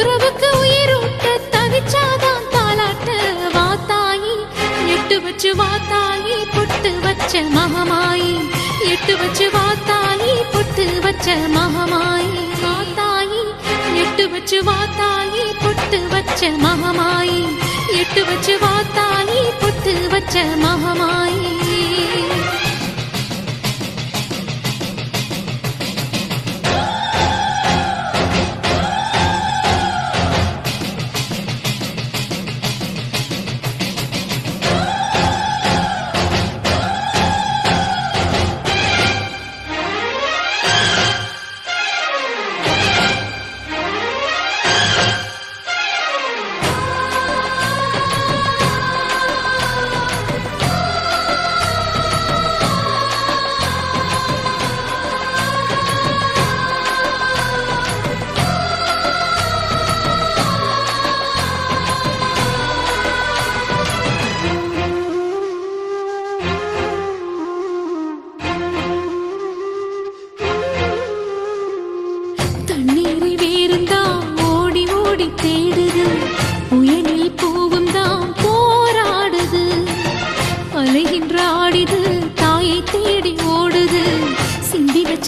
உறவுக்கு உயிரூட்ட தவிச்சாதான் தாலாட்ட வாத்தாயி. எட்டு வச்சு வாத்தாயி பொட்டு வச்ச மகமாயி. எட்டு வச்சு வாத்தாயி பொட்டு வச்ச மகமாயி. வாத்தாயி எட்டு வச்சு வாத்தாயி பொட்டு வச்ச மகமாயி. எட்டு வச்சு வாத்தாயி பொட்டு வச்ச மகமாயி.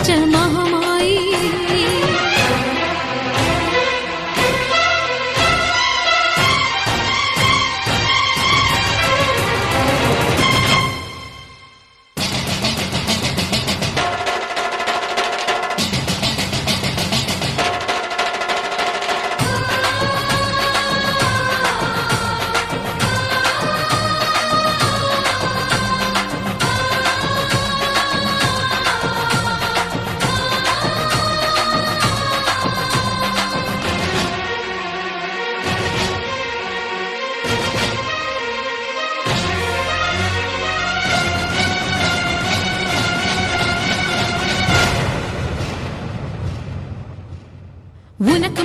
தாயி பொட்டு வச்ச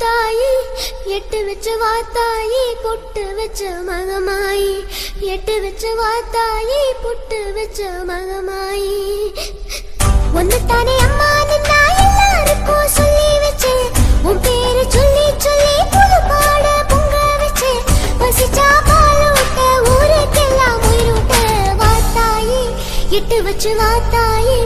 வாத்தாயி எட்டு வச்ச வாத்தாயி பொட்டு வச்ச மகமாயி. எட்டு வச்ச வாத்தாயி பொட்டு வச்ச மகமாயி. ஒன்னுத்தானே அம்மா நின்னா எல்லாருக்கும் சொல்லி வச்சு. உன் பேரு சொல்லி சொல்லி புது பாட பொங்க வச்சு. பசிச்சா பால் ஊட்ட ஊருக்கெல்லாம் உயிரூட்ட வாத்தாயி எட்டு வச்சு வாத்தாயி